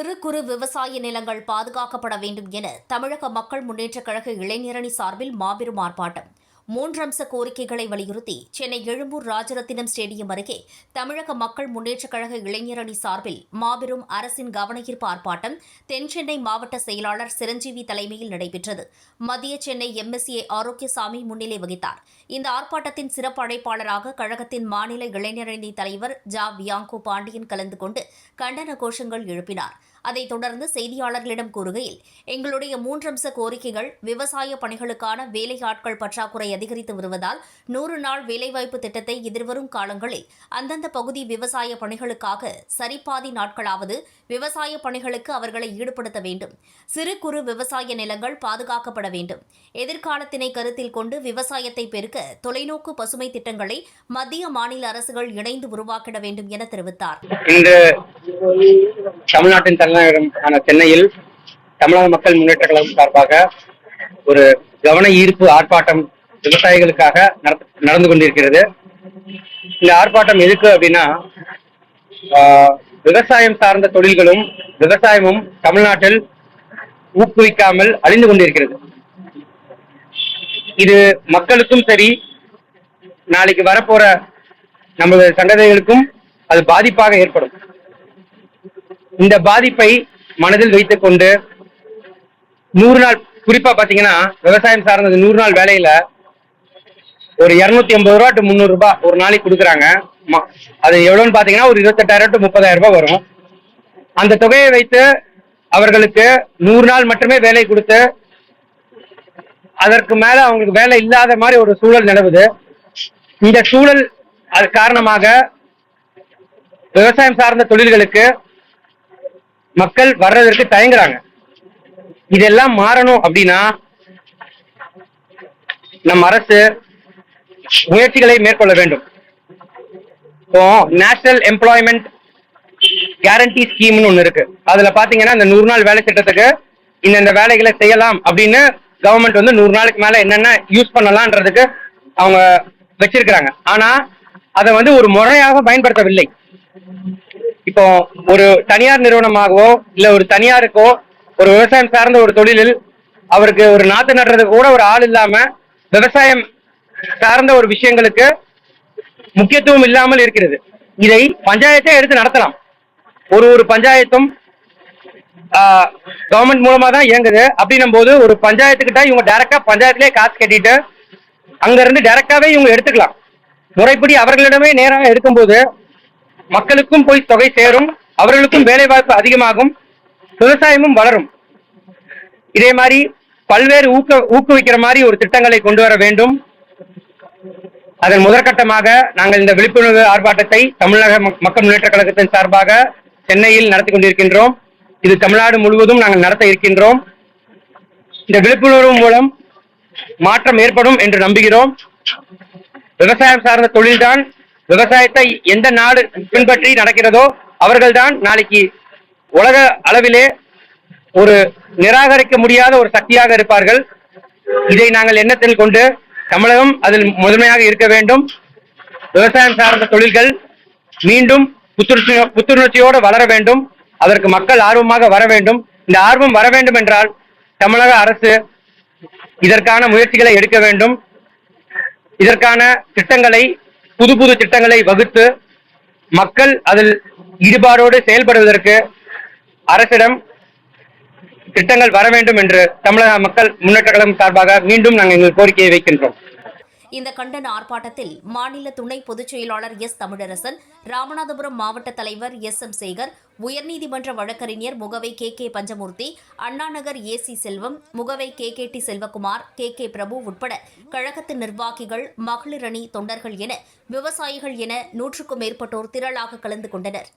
சிறு குறு விவசாய நிலங்கள் பாதுகாக்கப்பட வேண்டும் என தமிழக மக்கள் முன்னேற்றக் கழக இளைஞரணி சார்பில் மாபெரும் ஆர்ப்பாட்டம். மூன்றம்ச கோரிக்கைகளை வலியுறுத்தி சென்னை எழும்பூர் ராஜரத்தினம் ஸ்டேடியம் அருகே தமிழக மக்கள் முன்னேற்றக் கழக இளைஞரணி சார்பில் மாபெரும் அரசின் கவனஈர்ப்பு ஆர்ப்பாட்டம் தென் சென்னை மாவட்ட செயலாளர் சிரஞ்சீவி தலைமையில் நடைபெற்றது. மத்திய சென்னை எம்எஸ்ஏ ஆரோக்கியசாமி முன்னிலை வகித்தார். இந்த ஆர்ப்பாட்டத்தின் சிறப்பு அழைப்பாளராக கழகத்தின் மாநில இளைஞரணி தலைவர் ஜா. வியாங்கோ பாண்டியன் கலந்து கொண்டு கண்டன கோஷங்கள் எழுப்பினார். அதைத் தொடர்ந்து செய்தியாளர்களிடம் கூறுகையில் எங்களுடைய மூன்றம்ச கோரிக்கைகள் விவசாய பணிகளுக்கான வேலையாட்கள் பற்றாக்குறை அதிகரித்து வருவதால் நூறு நாள் வேலைவாய்ப்பு திட்டத்தை எதிர்வரும் காலங்களில் அந்தந்த பகுதி விவசாய பணிகளுக்காக சரிபாதி நாட்களாவது விவசாய பணிகளுக்கு அவர்களை ஈடுபடுத்த வேண்டும். சிறு குறு விவசாய நிலங்கள் பாதுகாக்கப்பட வேண்டும். எதிர்காலத்தினை கருத்தில் கொண்டு விவசாயத்தை பெருக்க தொலைநோக்கு பசுமை திட்டங்களை மத்திய மாநில அரசுகள் இணைந்து உருவாக்கிட வேண்டும் என தெரிவித்தார். இந்த தமிழ்நாட்டின் தலைநகரமான சென்னையில் தமிழக மக்கள் முன்னேற்ற கழகம் சார்பாக ஒரு கவன ஈர்ப்பு ஆர்ப்பாட்டம் விவசாயிகளுக்காக நடந்து கொண்டிருக்கிறது. இந்த ஆர்ப்பாட்டம் எதுக்கு அப்படின்னா ஆஹ், விவசாயம் சார்ந்த தொழில்களும் விவசாயமும் தமிழ்நாட்டில் ஊக்குவிக்காமல் அழிந்து கொண்டிருக்கிறது. இது மக்களுக்கும் சரி நாளைக்கு வரப்போற நமது சந்ததிகளுக்கும் அது பாதிப்பாக ஏற்படும். இந்த பாதிப்பை மனதில் வைத்துக் கொண்டு நூறு நாள் குறிப்பா பாத்தீங்கன்னா விவசாயம் சார்ந்தது நூறு நாள் வேலையில ஒரு இருநூத்தி ஐம்பது ரூபா டு முந்நூறு ரூபாய் ஒரு நாளைக்கு கொடுக்குறாங்க. அது எவ்வளவுன்னு பாத்தீங்கன்னா ஒரு இருபத்தெட்டாயிரம் டு முப்பதாயிரம் ரூபாய் வரும். அந்த தொகையை வைத்து அவர்களுக்கு நூறு நாள் மட்டுமே வேலை கொடுத்து அதற்கு மேல அவங்களுக்கு வேலை இல்லாத மாதிரி ஒரு சூழல் நிலவுது இந்த சூழல் அது காரணமாக விவசாயம் சார்ந்த தொழில்களுக்கு மக்கள் வர்றதற்கு தயங்குறாங்க. இதெல்லாம் மாறணும் அப்படின்னா நம் அரசு முயற்சிகளை மேற்கொள்ள வேண்டும். இப்போ நேஷனல் எம்ப்ளாய்மெண்ட் கேரண்டி ஸ்கீம்னு ஒன்று இருக்கு. அதுல பாத்தீங்கன்னா இந்த நூறு நாள் வேலை திட்டத்துக்கு இந்த வேலைகளை செய்யலாம் அப்படின்னு கவர்மெண்ட் வந்து நூறு நாளுக்கு மேல என்னென்ன யூஸ் பண்ணலாம்ன்றதுக்கு அவங்க வச்சிருக்கிறாங்க. ஆனா அதை வந்து ஒரு முறையாக பயன்படுத்தவில்லை. இப்போ ஒரு தனியார் நிறுவனமாகவோ இல்ல ஒரு தனியாருக்கோ ஒரு விவசாயம் சார்ந்த ஒரு தொழிலில் அவருக்கு ஒரு நாத்து நடுறதுக்கு கூட ஒரு ஆள் இல்லாம விவசாயம் சார்ந்த ஒரு விஷயங்களுக்கு முக்கியத்துவம் இல்லாமல் இருக்கிறது. இதை பஞ்சாயத்தே எடுத்து நடத்தலாம். ஒரு ஒரு பஞ்சாயத்தும் கவர்மெண்ட் மூலமா தான் இயங்குது. அப்படின்னும் போது ஒரு பஞ்சாயத்துக்கிட்ட இவங்க டைரக்டா பஞ்சாயத்திலே காசு கட்டிட்டு அங்க இருந்து டைரக்டாவே இவங்க எடுத்துக்கலாம். முறைப்படி அவர்களிடமே நேராக எடுக்கும்போது மக்களுக்கும் போய் தொகை சேரும் அவர்களுக்கும் வேலை வாய்ப்பு அதிகமாகும் விவசாயமும் வளரும். இதே மாதிரி பல்வேறு ஊக்க ஊக்குவிக்கிற மாதிரி ஒரு திட்டங்களை கொண்டு வர வேண்டும். அதன் முதற்கட்டமாக நாங்கள் இந்த விழிப்புணர்வு ஆர்ப்பாட்டத்தை தமிழக மக்கள் முன்னேற்ற கழகத்தின் சார்பாக சென்னையில் நடத்தி கொண்டிருக்கின்றோம். இது தமிழ்நாடு முழுவதும் நாங்கள் நடத்த இருக்கின்றோம். இந்த விழிப்புணர்வு மூலம் மாற்றம் ஏற்படும் என்று நம்புகிறோம். விவசாயம் சார்ந்த தொழில்தான் விவசாயத்தை எந்த நாடு பின்பற்றி நடக்கிறதோ அவர்கள்தான் நாளைக்கு உலக அளவிலே ஒரு நிராகரிக்க முடியாத ஒரு சக்தியாக இருப்பார்கள். இதை நாங்கள் எண்ணத்தில் கொண்டு தமிழகம் அதில் முதன்மையாக இருக்க வேண்டும். விவசாயம் சார்ந்த தொழில்கள் மீண்டும் புத்துணர்ச்சி புத்துணர்ச்சியோடு வளர வேண்டும். அதற்கு மக்கள் ஆர்வமாக வர வேண்டும். இந்த ஆர்வம் வர வேண்டும் என்றால் தமிழக அரசு இதற்கான முயற்சிகளை எடுக்க வேண்டும். இதற்கான திட்டங்களை புது புது திட்டங்களை வகுத்து மக்கள் அதில் ஈடுபாடோடு செயல்படுவதற்கு அரசிடம் திட்டங்கள் வர வேண்டும் என்று தமிழக மக்கள் முன்னேற்ற கழகம் சார்பாக மீண்டும் நாங்கள் எங்கள் கோரிக்கையை வைக்கின்றோம். இந்த கண்டன ஆர்ப்பாட்டத்தில் மாநில துணை பொதுச் செயலாளர் எஸ் தமிழரசன் ராமநாதபுரம் மாவட்ட தலைவர் எஸ் எம் சேகர் உயர்நீதிமன்ற வழக்கறிஞர் Mugavai K K Panchamoorthy Annanagar A C Selvam Mugavai K K T Selvakumar K K Prabhu உட்பட கழகத்து நிர்வாகிகள் மகளிர் அணி தொண்டர்கள் என விவசாயிகள் என நூற்றுக்கும் மேற்பட்டோர் திரளாக கலந்து கொண்டனர்.